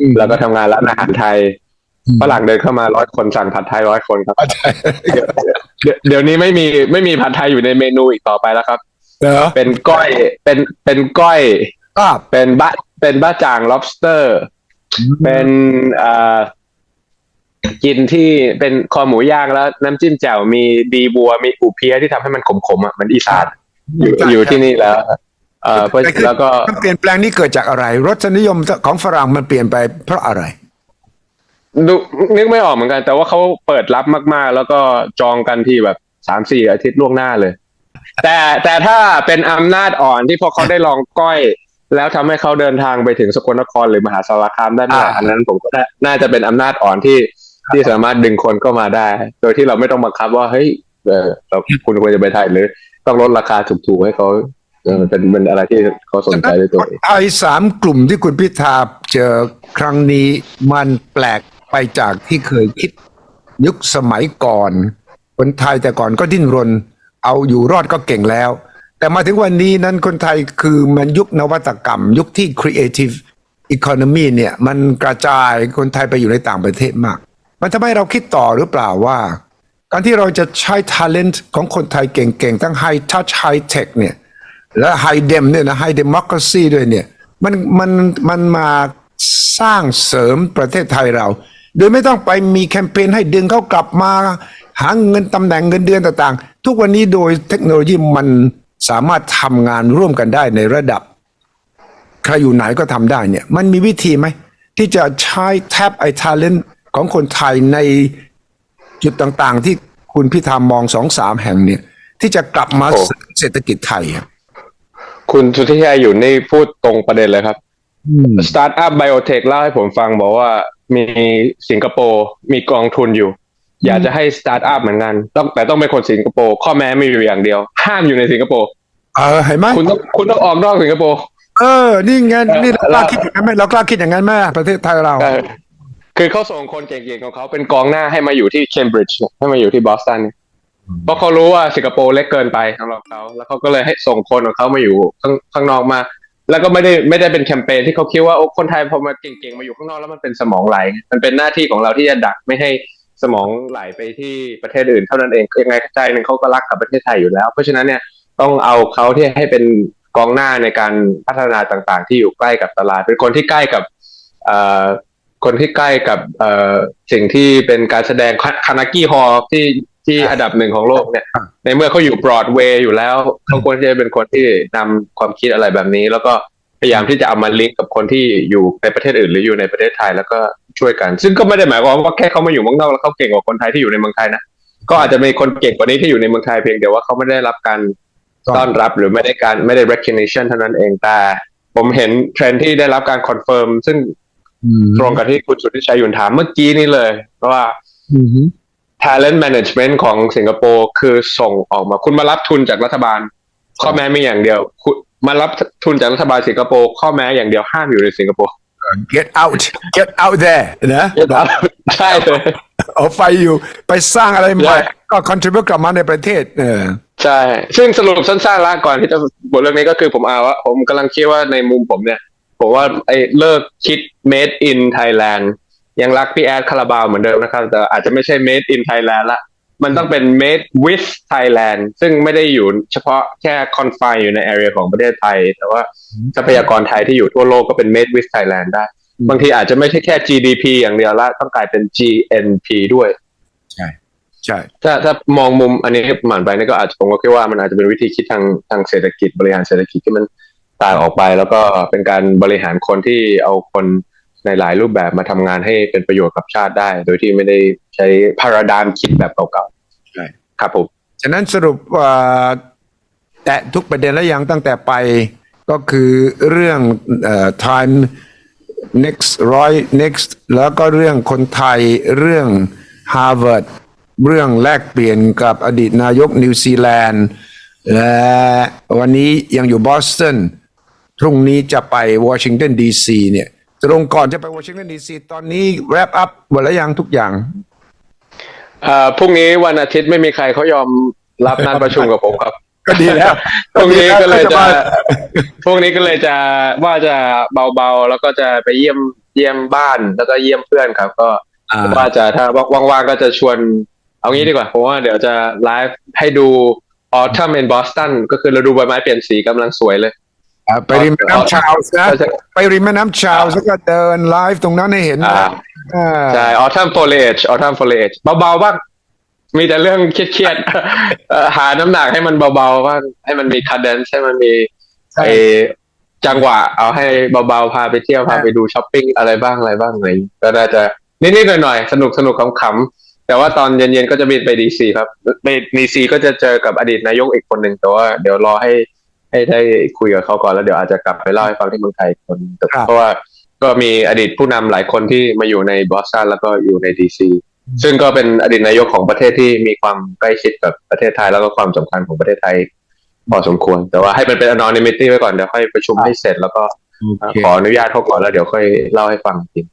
อืมแล้วก็ทำงานร้านอาหารไทยฝรั่งเดินเข้ามาร้อยคนสั่งผัดไทยร้อยคนครับเดี๋ยวเดี๋ยวเดี๋ยวนี้ไม่มีไม่มีผัดไทยอยู่ในเมนูอีกต่อไปแล้วครับเหรอเป็นก้อยเป็นเป็นก้อยครับเป็นบะเป็นบะจ่าง lobster เป็นเอ่อกินที่เป็นคอหมูย่างแล้ว น้ำจิ้มแจ่วมีดีบัวมีอูเพียที่ทำให้มันขมๆอะมันอีสานอยู่อยู่ที่นี่แล้ว เอ่อเพราะต่คือแล้วก็การเปลี่ยนแปลงนี้เกิดจากอะไร รสนิยมของฝรั่งมันเปลี่ยนไปเพราะอะไรดูนึกไม่ออกเหมือนกัน แต่ว่าเขาเปิดรับมาก ๆ แล้วก็จองกันที่แบบสามสี่อาทิตย์ล่วงหน้าเลย แต่แต่ถ้าเป็นอำนาจอ่อนที่พอเขาได้ลองก้อย แล้วทำให้เขาเดินทางไปถึงสกลนครหรือมหาสารคามได้เมื่อไหร่อ่าอันนั้นผมก็น่าน่าจะเป็นอำนาจอ่อนที่ที่สามารถดึงคนเข้ามาได้ โดยที่เราไม่ต้องบังคับว่าเฮ้ยเออเราคุณควรจะไปไทยหรือ ต้องลดราคาถูกๆให้เขา เออเป็นเป็นอะไรที่เขาสนใจด้วยตัวเองไอ้สามกลุ่มที่คุณพิธาเจอครั้งนี้มันแปลกไปจากที่เคยคิด ยุคสมัยก่อน คนไทยแต่ก่อนก็ดิ้นรน เอาอยู่รอดก็เก่งแล้ว แต่มาถึงวันนี้นั้นคนไทยคือมันยุคนวัตกรรม ยุคที่ creative economy เนี่ยมันกระจายคนไทยไปอยู่ในต่างประเทศมาก มันทำให้เราคิดต่อหรือเปล่าว่า การที่เราจะใช้ talent ของคนไทยเก่งๆ ทั้ง high touch high tech เนี่ย และ high dem เนี่ยนะ high democracy ด้วยเนี่ยมันมันมันมาสร้างเสริมประเทศไทยเรา โดยไม่ต้องไปมีแคมเปญให้ดึงเขากลับมา หาเงินตำแหน่งเงินเดือนต่างๆ ทุกวันนี้โดยเทคโนโลยีมันสามารถทำงานร่วมกันได้ในระดับ ใครอยู่ไหนก็ทำได้เนี่ยมันมีวิธีไหม ที่จะใช้แท็บไอ้ทาเลนต์ของคนไทยในจุดต่างๆ ที่คุณพิธามมองสองสามแห่งเนี่ย ที่จะกลับมาโอ้เศรษฐกิจไทยอะ คุณสุทธิชัยอยู่นี่พูดตรงประเด็นเลยครับสตาร์ทอัพไบโอเทคเล่าให้ผมฟังบอกว่ามีสิงคโปร์มีกองทุนอยู่ อยากจะให้สตาร์ทอัพเหมือนกันต้องแต่ต้องเป็นคนสิงคโปร์ข้อแม้มีอยู่อย่างเดียว ห้ามอยู่ในสิงคโปร์เออเห็นไหมคุณต้องคุณต้องออกนอกสิงคโปร์เออ นี่ไงเออนี่เรากล้าแล้วคิดอย่างนั้นไหมเรากล้าคิดอย่างนั้นไหมประเทศไทยเราเออคือเขาส่งคนเก่งๆของเขาเป็นกองหน้าให้มาอยู่ที่เคมบริดจ์ให้มาอยู่ที่บอสตันเนี่ย เพราะเขารู้ว่าสิงคโปร์เล็กเกินไปสำหรับเขาแล้วเขาก็เลยให้ส่งคนของเขามาอยู่ข้างข้างนอกมา แล้วก็ไม่ได้ไม่ได้เป็นแคมเปญที่เขาคิดว่าโอ้คนไทยพอมาเก่งๆมาอยู่ข้างนอกแล้วมันเป็นสมองไหล มันเป็นหน้าที่ของเราที่จะดักไม่ให้สมองไหลไปที่ประเทศอื่นเท่านั้นเองยังไงใจหนึ่งเขาก็รักกับประเทศไทยอยู่แล้ว เพราะฉะนั้นเนี่ยต้องเอาเขาที่ให้เป็นกองหน้าในการพัฒนาต่างๆ ที่อยู่ใกล้กับตลาด เป็นคนที่ใกล้กับเอ่อคนที่ใกล้กับเอ่อสิ่งที่เป็นการแสดงคานากิฮอลที่ ที่อันดับหนึ่งของโลกเนี่ย ในเมื่อเขาอยู่บรอดเวย์อยู่แล้วเขาควรที่จะเป็นคนที่นำความคิดอะไรแบบนี้ แล้วก็พยายามที่จะเอามาลิงก์กับคนที่อยู่ในประเทศอื่นหรืออยู่ในประเทศไทยแล้วก็ช่วยกัน ซึ่งก็ไม่ได้หมายความว่าแค่เขามาอยู่เมืองนอกแล้วเขาเก่งกว่าคนไทยที่อยู่ในเมืองไทยนะก็อาจจะมีคนเก่งกว่านี้ที่อยู่ในเมืองไทยเพียงแต่ว่าเขาไม่ได้รับการต้อนรับหรือไม่ได้การไม่ได้ recognition เท่านั้นเองแต่ผมเห็นเทรนด์ที่ได้รับการคอนเฟิร์มซึ่งอืมตรงกับที่คุณสุทธิชัยยุนถามเมื่อกี้นี้เลยว่าอืม talent management ของสิงคโปร์คือส่งออกมา คุณมารับทุนจากรัฐบาล ข้อแม้มีอย่างเดียว คุณมารับทุนจากรัฐบาลสิงคโปร์ข้อแม้อย่างเดียวห้ามอยู่ในสิงคโปร์ get out get out there นะใช่เลยเอาไฟอยู่ไปสร้างอะไรใหม่ใช่ก็ contribute กลับมาในประเทศ เออใช่ ซึ่งสรุปสั้นๆละก่อนที่จะบทเรื่องนี้ก็คือผมเอาว่าผมกำลังคิดว่าในมุมผมเนี่ย ผมว่าไอ้เลิกคิด made in Thailand ยังรักพี่แอดคาราบาวเหมือนเดิมนะครับ แต่อาจจะไม่ใช่ made in Thailand ละ มันต้องเป็น made with Thailand ซึ่งไม่ได้อยู่เฉพาะแค่ confine อยู่ใน area ของประเทศไทย แต่ว่าทรัพยากรไทยที่อยู่ทั่วโลกก็เป็น made with Thailand ได้อืมบางทีอาจจะไม่ใช่แค่ GDP อย่างเดียวละ ต้องกลายเป็น GNP ด้วยใช่ถ้าถ้ามองมุมอันนี้หมันไปนี่ก็อาจจะผมก็คิดว่ามันอาจจะเป็นวิธีคิดทางทางเศรษฐกิจบริหารเศรษฐกิจที่มันต่างออกไป แล้วก็เป็นการบริหารคนที่เอาคน ในหลายรูปแบบมาทำงานให้เป็นประโยชน์กับชาติได้ โดยที่ไม่ได้ใช้พาราดามคิดแบบเก่าใช่ๆครับผมฉะนั้นสรุปว่าแตะทุกประเด็นแล้วยังตั้งแต่ไปก็คือเรื่องเอ่อ time next ร้อย next แล้วก็เรื่องคนไทยเรื่อง Harvard เรื่องแลกเปลี่ยนกับอดีตนายกนิวซีแลนด์และวันนี้ยังอยู่บอสตันพรุ่งนี้จะไปวอชิงตันดีซีเนี่ย ตรงก่อนจะไปวอชิงตันดีซีตอนนี้ wrap up หมดแล้วยังทุกอย่างเอ่อพรุ่งนี้วันอาทิตย์ไม่มีใครเขายอมรับนัดประชุมกับผมครับ ก็ดีแล้วพรุ่งนี้ก็เลยจะมาพรุ่งนี้ก็เลยจะว่าจะเบาๆ แล้วก็จะไปเยี่ยมเยี่ยมบ้านแล้วก็เยี่ยมเพื่อนครับ ก็อ่าว่าจะถ้าว่างๆก็จะชวน เอางี้ดีกว่าเพราะว่าเดี๋ยวจะไลฟ์ให้ดู Autumn in Boston ก็คือฤดูใบไม้เปลี่ยนสีกำลังสวยเลย อ่าไปริมแม่น้ำชาวส์นะก็จะไปริมแม่น้ำชาวส์แล้วก็เดินไลฟ์ตรงนั้นให้เห็นอ่านะอ่า ใช่ Autumn foliage Autumn foliage เบาๆบ้างมีแต่เรื่องเครียดๆเอ่อหาน้ำหนักให้มันเบาๆบ้างให้มันมี cadence ให้มันมีใช่ ไอจังหวะ เอาให้เบาๆพาไปเที่ยวพาไปดูช้อปปิ้งอะไรบ้างอะไรบ้างอะไรอย่างงี้ก็น่าจะนิดๆหน่อยๆสนุกสนุกขำๆแต่ว่าตอนเย็นๆก็จะบินไปดีซีครับไปดีซีก็จะเจอกับอดีตนายกอีกคนหนึ่งแต่ว่าเดี๋ยวรอให้ ให้ได้คุยกับเขาก่อนแล้วเดี๋ยวอาจจะกลับไปเล่าให้ฟังที่เมืองไทยอีกคนแต่เพราะว่าก็มีอดีตผู้นำหลายคนที่มาอยู่ในบอสตันแล้วก็อยู่ในดีซีซึ่งก็เป็นอดีตนายกของประเทศที่มีความใกล้ชิดกับประเทศไทยแล้วก็ความสำคัญของประเทศไทยพอสมควร แต่ว่าให้มันเป็น anonymity ไว้ก่อนเดี๋ยวค่อยประชุมให้เสร็จแล้วก็โอเคขออนุญาตเขาก่อนแล้วเดี๋ยวค่อยเล่าให้ฟังจริง